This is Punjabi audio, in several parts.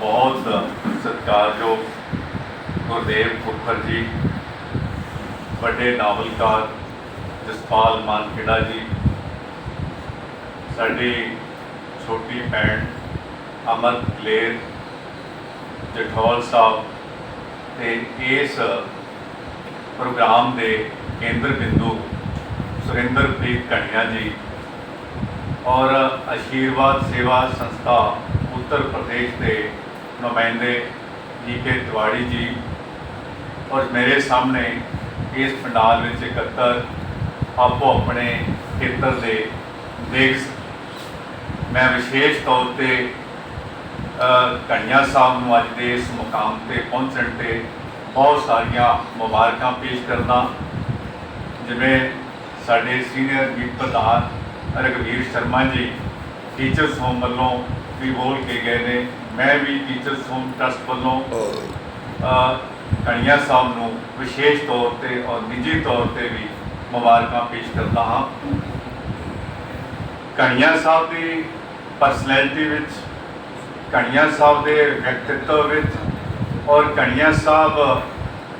ਬਹੁਤ ਸਤਿਕਾਰਯੋਗ ਗੁਰਦੇਵ ਫੁੱਫਰ ਜੀ, ਵੱਡੇ ਨਾਵਲਕਾਰ ਜਸਪਾਲ ਮਾਨਖੇੜਾ ਜੀ, ਸਾਡੀ ਛੋਟੀ ਭੈਣ ਅਮਰ ਕਲੇਰ ਜਠੌਲ ਸਾਹਿਬ ਤੇ ਇਸ ਪ੍ਰੋਗਰਾਮ ਦੇ ਕੇਂਦਰ ਬਿੰਦੂ ਸੁਰਿੰਦਰਪ੍ਰੀਤ ਘਣਿਆ ਜੀ ਔਰ ਆਸ਼ੀਰਵਾਦ ਸੇਵਾ ਸੰਸਥਾ ਉੱਤਰ ਪ੍ਰਦੇਸ਼ ਦੇ ਨੁਮਾਇੰਦੇ ਜੀ ਕੇ ਤਿਵਾੜੀ ਜੀ ਔਰ ਮੇਰੇ ਸਾਹਮਣੇ ਇਸ ਪੰਡਾਲ ਵਿੱਚ ਇਕੱਤਰ ਆਪੋ ਆਪਣੇ ਖੇਤਰ ਦੇ ਦੇਖ ਮੈਂ ਵਿਸ਼ੇਸ਼ ਤੌਰ ਤੇ ਕਣੀਆ ਸਾਹਿਬ ਨੂੰ ਅੱਜ ਦੇ ਇਸ ਮੁਕਾਮ ਤੇ ਪਹੁੰਚਣ ਤੇ ਬਹੁਤ ਸਾਰੀਆਂ ਮੁਬਾਰਕਾਂ ਪੇਸ਼ ਕਰਦਾ ਜਿਵੇਂ ਸਾਡੇ ਸੀਨੀਅਰ ਮੀਤ ਪ੍ਰਧਾਨ ਰਘਵੀਰ ਸ਼ਰਮਾ ਜੀ ਟੀਚਰਸ ਹੋਮ ਵੱਲੋਂ ਵੀ ਬੋਲ ਕੇ ਗਏ ਨੇ। ਮੈਂ ਵੀ ਟੀਚਰਸ ਹੋਮ ਟਰਸਟ ਵੱਲੋਂ ਅ, ਕਣੀਆ ਸਾਹਿਬ ਨੂੰ ਵਿਸ਼ੇਸ਼ ਤੌਰ ਤੇ ਔਰ ਨਿੱਜੀ ਤੌਰ ਤੇ ਵੀ ਮੁਬਾਰਕਾਂ ਪੇਸ਼ ਕਰਦਾ ਹਾਂ। ਕਣੀਆ ਸਾਹਿਬ ਦੀ ਪਰਸਨੈਲਿਟੀ ਵਿੱਚ ਕਣੀਆ ਸਾਹਿਬ ਦੇ ਵਿਅਕਤੀਤਵ ਵਿੱਚ ਔਰ ਕਣੀਆ ਸਾਹਿਬ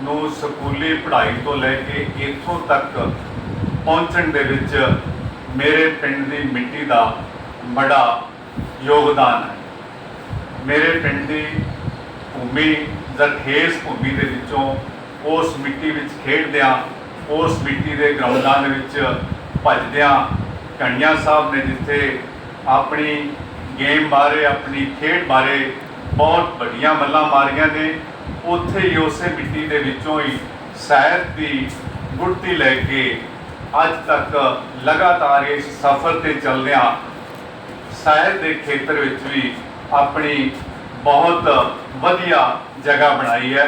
ਨੂੰ ਸਕੂਲੀ ਪੜ੍ਹਾਈ ਤੋਂ ਲੈ ਕੇ ਇੱਥੋਂ ਤੱਕ ਪਹੁੰਚਣ ਦੇ ਵਿੱਚ ਮੇਰੇ ਪਿੰਡ ਦੀ ਮਿੱਟੀ ਦਾ ਬੜਾ ਯੋਗਦਾਨ ਹੈ। ਮੇਰੇ ਪਿੰਡ ਦੀ ਭੂਮੀ ਜ਼ਰਖੇਜ਼ ਭੂਮੀ ਦੇ ਵਿੱਚੋਂ ਉਸ ਮਿੱਟੀ ਵਿੱਚ ਖੇਡਦਿਆਂ, ਉਸ ਮਿੱਟੀ ਦੇ ਗਰਾਊਂਡਾਂ ਦੇ ਵਿੱਚ ਭੱਜਦਿਆਂ ਕਣੀਆਂ ਸਾਹਿਬ ਨੇ ਜਿੱਥੇ ਆਪਣੀ ਗੇਮ ਬਾਰੇ, ਆਪਣੀ ਖੇਡ ਬਾਰੇ ਬਹੁਤ ਵੱਡੀਆਂ ਮੱਲਾਂ ਮਾਰੀਆਂ ਨੇ, ਉੱਥੇ ਹੀ ਉਸੇ ਮਿੱਟੀ ਦੇ ਵਿੱਚੋਂ ਹੀ ਸਾਹਿਤ ਦੀ ਗੁੜਤੀ ਲੈ ਕੇ ਅੱਜ ਤੱਕ ਲਗਾਤਾਰ ਇਸ ਸਫ਼ਰ ਤੇ ਚੱਲਦਿਆਂ ਸਾਹਿਤ ਦੇ ਖੇਤਰ ਵਿੱਚ ਵੀ ਆਪਣੀ ਬਹੁਤ ਵਧੀਆ ਜਗ੍ਹਾ ਬਣਾਈ ਹੈ।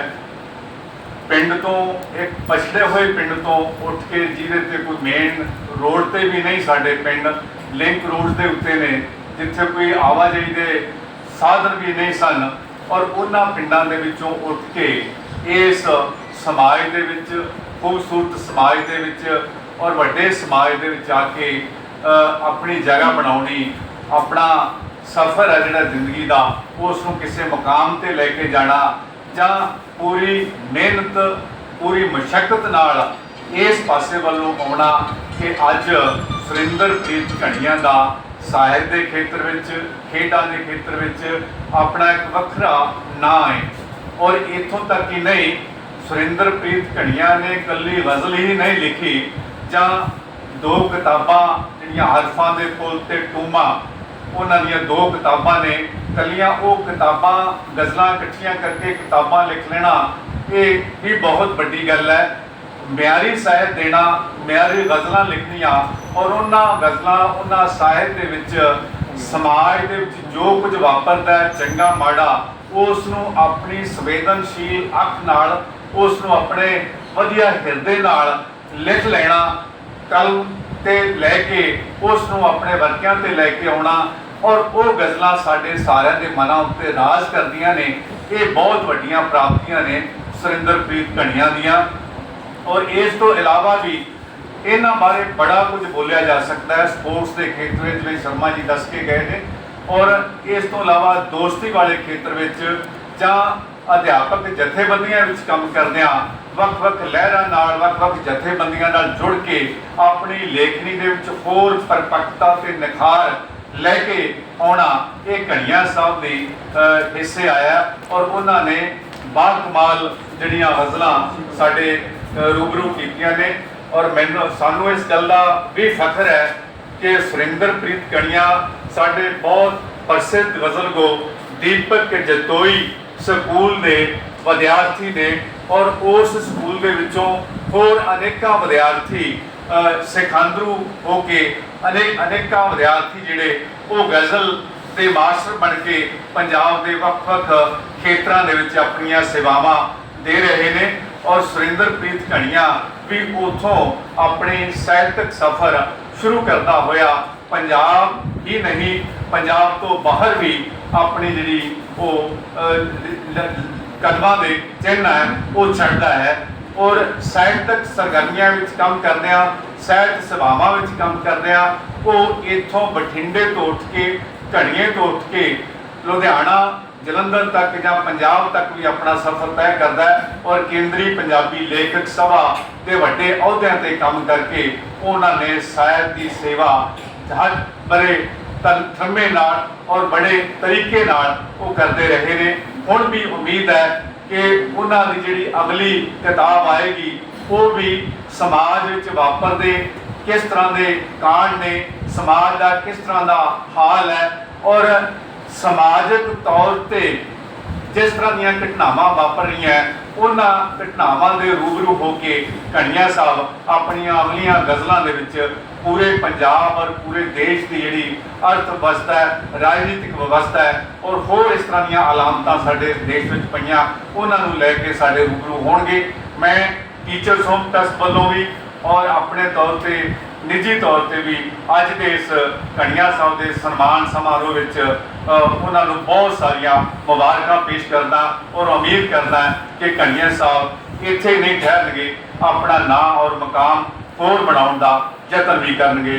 ਪਿੰਡ ਤੋਂ ਇੱਕ ਪਛੜੇ ਹੋਏ ਪਿੰਡ ਤੋਂ ਉੱਠ ਕੇ ਜਿਹਦੇ ਤੇ ਕੋਈ ਮੇਨ ਰੋਡ ਤੇ ਵੀ ਨਹੀਂ, ਸਾਡੇ ਪਿੰਡ ਲਿੰਕ ਰੋਡ ਦੇ ਉੱਤੇ ਨੇ, ਜਿੱਥੇ ਕੋਈ ਆਵਾਜਾਈ ਦੇ ਸਾਧਨ ਵੀ ਨਹੀਂ ਸਨ। ਔਰ ਉਹਨਾਂ ਪਿੰਡਾਂ ਦੇ ਵਿੱਚੋਂ ਉੱਠ ਕੇ ਇਸ ਸਮਾਜ ਦੇ ਵਿੱਚ, ਖੂਬਸੂਰਤ ਸਮਾਜ ਦੇ ਵਿੱਚ ਔਰ ਵੱਡੇ ਸਮਾਜ ਦੇ ਵਿੱਚ ਆ ਕੇ ਆਪਣੀ ਜਗ੍ਹਾ ਬਣਾਉਣੀ ਆਪਣਾ ਸਫ਼ਰ ਹੈ ਜਿਹੜਾ ਜ਼ਿੰਦਗੀ ਦਾ ਉਸ ਨੂੰ ਕਿਸੇ ਮੁਕਾਮ ਤੇ ਲੈ ਕੇ ਜਾਣਾ ਜਾਂ ਪੂਰੀ ਮਿਹਨਤ, ਪੂਰੀ ਮਸ਼ੱਕਤ ਨਾਲ ਇਸ ਪਾਸੇ ਵੱਲੋਂ ਆਉਣਾ ਕਿ ਅੱਜ ਸੁਰਿੰਦਰਪ੍ਰੀਤ ਘਣੀਆਂ ਦਾ ਸਾਹਿਤ ਦੇ ਖੇਤਰ ਵਿੱਚ, ਖੇਡਾਂ ਦੇ ਖੇਤਰ ਵਿੱਚ ਆਪਣਾ ਇੱਕ ਵੱਖਰਾ ਨਾਂ ਹੈ। ਔਰ ਇਥੋਂ ਤੱਕ ਹੀ ਨਹੀਂ, ਸੁਰਿੰਦਰਪ੍ਰੀਤ ਘਣੀਆਂ ਨੇ ਇਕੱਲੀ ਗਜ਼ਲ ਹੀ ਨਹੀਂ ਲਿਖੀ ਜਾਂ ਦੋ ਕਿਤਾਬਾਂ ਜਿਹੜੀਆਂ ਹਰਫਾਂ ਦੇ ਪੁੱਲ ਤੇ ਟੂਮਾ ਉਹਨਾਂ ਦੀਆਂ ਦੋ ਕਿਤਾਬਾਂ ਨੇ, ਕੱਲੀਆਂ ਉਹ ਕਿਤਾਬਾਂ, ਗਜ਼ਲਾਂ ਇਕੱਠੀਆਂ ਕਰਕੇ ਕਿਤਾਬਾਂ ਲਿਖ ਲੈਣਾ, ਇਹ ਵੀ ਬਹੁਤ ਵੱਡੀ ਗੱਲ ਹੈ। ਮਿਆਰੀ ਸਾਹਿਤ ਦੇਣਾ, ਮਿਆਰੀ ਗਜ਼ਲਾਂ ਲਿਖਣੀਆਂ ਔਰ ਉਹਨਾਂ ਗਜ਼ਲਾਂ, ਉਹਨਾਂ ਸਾਹਿਤ ਦੇ ਵਿੱਚ, ਸਮਾਜ ਦੇ ਵਿੱਚ ਜੋ ਕੁਝ ਵਾਪਰਦਾ ਹੈ, ਚੰਗਾ ਮਾੜਾ ਉਸ ਨੂੰ ਆਪਣੀ ਸੰਵੇਦਨਸ਼ੀਲ ਅੱਖ ਨਾਲ ਉਸ ਨੂੰ ਆਪਣੇ ਵਧੀਆ ਹਿਰਦੇ ਨਾਲ ਲਿਖ ਲੈਣਾ। ਕਲਮ ਤੇ ਲੈ ਕੇ ਉਸ ਨੂੰ ਆਪਣੇ ਵਰਕਿਆਂ ਤੇ ਲੈ ਕੇ ਆਉਣਾ ਔਰ ਉਹ ਗਜ਼ਲਾਂ ਸਾਡੇ ਸਾਰਿਆਂ ਦੇ ਮਨਾਂ ਉੱਤੇ ਰਾਜ ਕਰਦੀਆਂ ਨੇ, ਇਹ ਬਹੁਤ ਵੱਡੀਆਂ ਪ੍ਰਾਪਤੀਆਂ ਨੇ ਸੁਰਿੰਦਰਪ੍ਰੀਤ ਘਣੀਆਂ ਦੀਆਂ। ਔਰ ਇਸ ਤੋਂ ਇਲਾਵਾ ਵੀ ਇਹਨਾਂ ਬਾਰੇ ਬੜਾ ਕੁਝ ਬੋਲਿਆ ਜਾ ਸਕਦਾ ਹੈ, ਸਪੋਰਟਸ ਦੇ ਖੇਤਰ ਵਿੱਚ ਵੀ ਸ਼ਰਮਾ ਜੀ ਦੱਸ ਕੇ ਗਏ ਨੇ। ਔਰ ਇਸ ਤੋਂ ਇਲਾਵਾ ਦੋਸਤੀ ਵਾਲੇ ਖੇਤਰ ਵਿੱਚ ਜਾਂ ਅਧਿਆਪਕ ਜਥੇਬੰਦੀਆਂ ਵਿੱਚ ਕੰਮ ਕਰਦਿਆਂ ਵੱਖ-ਵੱਖ ਲਹਿਰਾਂ ਨਾਲ, ਵੱਖ-ਵੱਖ ਜਥੇਬੰਦੀਆਂ ਨਾਲ ਜੁੜ ਕੇ ਆਪਣੀ ਲੇਖਣੀ ਦੇ ਵਿੱਚ ਹੋਰ ਪਰਪੱਕਤਾ ਤੇ ਨਿਖਾਰ ਲੈ ਕੇ ਆਉਣਾ ਇਹ ਘਣੀਆਂ ਸਾਹਿਬ ਦੇ ਹਿੱਸੇ ਆਇਆ ਔਰ ਉਹਨਾਂ ਨੇ ਬਾਕਮਾਲ ਜਿਹੜੀਆਂ ਗਜ਼ਲਾਂ ਸਾਡੇ ਰੂਬਰੂ ਕੀਤੀਆਂ ਨੇ ਔਰ ਮੈਨੂੰ, ਸਾਨੂੰ ਇਸ ਗੱਲ ਦਾ ਵੀ ਫਖਰ ਹੈ ਕਿ ਸੁਰਿੰਦਰਪ੍ਰੀਤ ਕਣੀਆਂ ਸਾਡੇ ਬਹੁਤ ਪ੍ਰਸਿੱਧ ਗਜ਼ਲ ਗੋ ਦੀਪਕ ਜਤੋਈ ਸਕੂਲ ਦੇ ਵਿਦਿਆਰਥੀ ਨੇ ਔਰ ਉਸ ਸਕੂਲ ਦੇ ਵਿੱਚੋਂ ਹੋਰ ਅਨੇਕਾਂ ਵਿਦਿਆਰਥੀ ਸਿਖਾਂਦਰੂ ਹੋ ਕੇ ਅਨੇਕ ਅਨੇਕਾਂ ਵਿਦਿਆਰਥੀ ਜਿਹੜੇ ਉਹ ਗਜ਼ਲ ਦੇ ਮਾਸਟਰ ਬਣ ਕੇ ਪੰਜਾਬ ਦੇ ਵੱਖ-ਵੱਖ ਖੇਤਰਾਂ ਦੇ ਵਿੱਚ ਆਪਣੀਆਂ ਸੇਵਾਵਾਂ ਦੇ ਰਹੇ ਨੇ ਔਰ ਸੁਰਿੰਦਰਪ੍ਰੀਤ ਘਣੀਆਂ ਵੀ ਉਥੋਂ ਆਪਣੇ ਸਾਹਿਤਕ ਸਫ਼ਰ ਸ਼ੁਰੂ ਕਰਦਾ ਹੋਇਆ। ਪੰਜਾਬ ਹੀ ਨਹੀਂ, ਪੰਜਾਬ ਤੋਂ ਬਾਹਰ ਵੀ ਆਪਣੀ ਜਿਹੜੀ ਉਹ ਕਦਮਾਂ ਦੇ ਚਿੰਨ੍ਹ ਹੈ, ਉਹ ਛੱਡਦਾ ਹੈ ਔਰ ਸਾਹਿਤਕ ਸਰਗਰਮੀਆਂ ਵਿੱਚ ਕੰਮ ਕਰਦਿਆਂ ਸਾਹਿਤ ਸਭਾਵਾਂ ਵਿੱਚ ਕੰਮ ਕਰਦਿਆਂ ਉਹ ਇੱਥੋਂ ਬਠਿੰਡੇ ਤੋਂ ਉੱਠ ਕੇ ਘੜੀਏ ਤੋਂ ਉੱਠ ਕੇ ਲੁਧਿਆਣਾ, ਜਲੰਧਰ ਤੱਕ ਜਾਂ ਪੰਜਾਬ ਤੱਕ ਵੀ ਆਪਣਾ ਸਫ਼ਰ ਤੈਅ ਕਰਦਾ ਹੈ ਔਰ ਕੇਂਦਰੀ ਪੰਜਾਬੀ ਲੇਖਕ ਸਭਾ ਦੇ ਵੱਡੇ ਅਹੁਦਿਆਂ ਤੇ ਕੰਮ ਕਰਕੇ ਉਹਨਾਂ ਨੇ ਸਾਹਿਤ ਦੀ ਸੇਵਾ ਹਰ ਬੜੇ ਤਨ ਥੰਮੇ ਨਾਲ ਔਰ ਬੜੇ ਤਰੀਕੇ ਨਾਲ ਉਹ ਕਰਦੇ ਰਹੇ ਨੇ। ਹੁਣ ਵੀ ਉਮੀਦ ਹੈ ਕਿ ਉਹਨਾਂ ਦੀ ਜਿਹੜੀ ਅਗਲੀ ਕਿਤਾਬ ਆਏਗੀ, ਉਹ ਵੀ ਸਮਾਜ ਵਿੱਚ ਵਾਪਰਦੇ, ਕਿਸ ਤਰ੍ਹਾਂ ਦੇ ਕਾਂਡ ਨੇ, ਸਮਾਜ ਦਾ ਕਿਸ ਤਰ੍ਹਾਂ ਦਾ ਹਾਲ ਹੈ ਔਰ ਸਮਾਜਿਕ ਤੌਰ ਤੇ ਜਿਸ ਤਰ੍ਹਾਂ ਦੀਆਂ ਘਟਨਾਵਾਂ ਵਾਪਰ ਰਹੀਆਂ, ਉਹਨਾਂ ਘਟਨਾਵਾਂ ਦੇ ਰੂਬਰੂ ਹੋ ਕੇ ਕਣੀਆਂ ਸਾਹਿਬ ਆਪਣੀਆਂ ਅਗਲੀਆਂ ਗਜ਼ਲਾਂ ਦੇ ਵਿੱਚ ਪੂਰੇ ਪੰਜਾਬ ਔਰ ਪੂਰੇ ਦੇਸ਼ ਦੀ ਜਿਹੜੀ ਅਰਥ ਵਿਵਸਥਾ ਹੈ, ਰਾਜਨੀਤਿਕ ਵਿਵਸਥਾ ਹੈ ਔਰ ਹੋਰ ਇਸ ਤਰ੍ਹਾਂ ਦੀਆਂ ਅਲਾਮਤਾਂ ਸਾਡੇ ਦੇਸ਼ ਵਿੱਚ ਪਈਆਂ, ਉਹਨਾਂ ਨੂੰ ਲੈ ਕੇ ਸਾਡੇ ਰੂਬਰੂ ਹੋਣਗੇ। ਮੈਂ ਟੀਚਰ ਹੋਮ ਟਰਸਟ ਵੱਲੋਂ ਵੀ ਔਰ ਆਪਣੇ ਤੌਰ ਤੇ, ਨਿੱਜੀ ਤੌਰ ਤੇ ਵੀ ਅੱਜ ਦੇ ਇਸ ਕਣੀਆਂ ਸਾਹਿਬ ਦੇ ਸਨਮਾਨ ਸਮਾਰੋਹ ਵਿੱਚ ਉਹਨਾਂ ਨੂੰ ਬਹੁਤ ਸਾਰੀਆਂ ਮੁਬਾਰਕਾਂ ਪੇਸ਼ ਕਰਦਾ ਔਰ ਉਮੀਦ ਕਰਦਾ ਕਿ ਕਣੀਆਂ ਸਾਹਿਬ ਇੱਥੇ ਨਹੀਂ ਠਹਿਰਨਗੇ, ਆਪਣਾ ਨਾਂ ਔਰ ਮਕਾਮ ਹੋਰ ਬਣਾਉਣ ਦਾ ਯਤਨ ਵੀ ਕਰਨਗੇ।